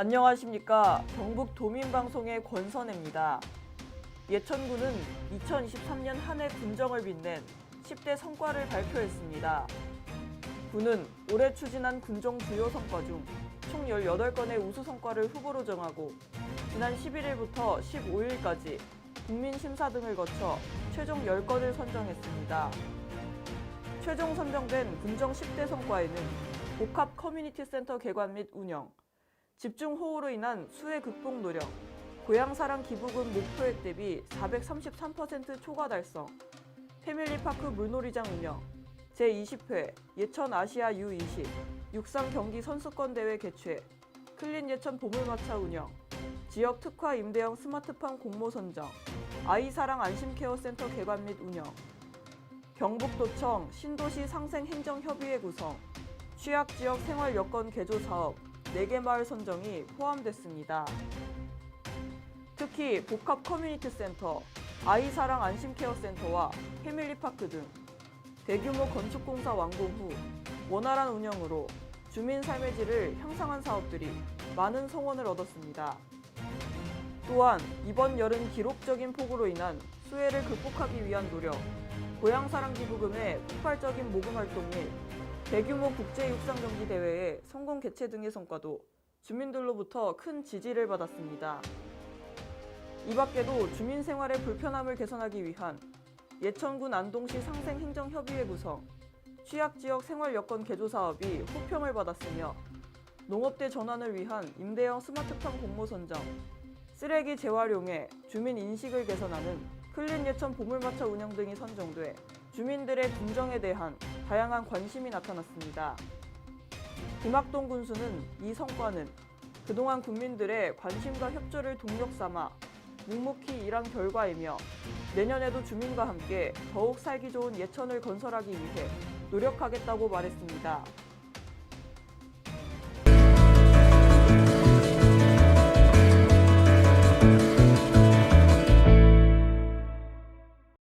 안녕하십니까. 경북 도민방송의 권선혜입니다. 예천군은 2023년 한 해 군정을 빛낸 10대 성과를 발표했습니다. 군은 올해 추진한 군정 주요 성과 중 총 18건의 우수 성과를 후보로 정하고 지난 11일부터 15일까지 국민 심사 등을 거쳐 최종 10건을 선정했습니다. 최종 선정된 군정 10대 성과에는 복합 커뮤니티 센터 개관 및 운영, 집중 호우로 인한 수해 극복 노력, 고향사랑 기부금 목표액 대비 433% 초과 달성, 패밀리파크 물놀이장 운영, 제20회 예천 아시아 U20 육상 경기 선수권 대회 개최, 클린 예천 보물마차 운영, 지역 특화 임대형 스마트팜 공모 선정, 아이사랑 안심케어센터 개관 및 운영, 경북도청 신도시 상생행정협의회 구성, 취약지역 생활 여건 개조 사업 4개 마을 선정이 포함됐습니다. 특히 복합 커뮤니티 센터, 아이사랑 안심케어 센터와 패밀리파크 등 대규모 건축공사 완공 후 원활한 운영으로 주민 삶의 질을 향상한 사업들이 많은 성원을 얻었습니다. 또한 이번 여름 기록적인 폭우로 인한 수해를 극복하기 위한 노력, 고향사랑 기부금의 폭발적인 모금 활동 및 대규모 국제 육상 경기 대회의 성공 개최 등의 성과도 주민들로부터 큰 지지를 받았습니다. 이 밖에도 주민 생활의 불편함을 개선하기 위한 예천군 안동시 상생행정협의회 구성, 취약지역 생활 여건 개조 사업이 호평을 받았으며 농업대 전환을 위한 임대형 스마트팜 공모 선정, 쓰레기 재활용에 주민 인식을 개선하는 클린 예천 보물마차 운영 등이 선정돼 주민들의 분정에 대한 다양한 관심이 나타났습니다. 김학동 군수는 이 성과는 그동안 국민들의 관심과 협조를 동력 삼아 묵묵히 일한 결과이며 내년에도 주민과 함께 더욱 살기 좋은 예천을 건설하기 위해 노력하겠다고 말했습니다.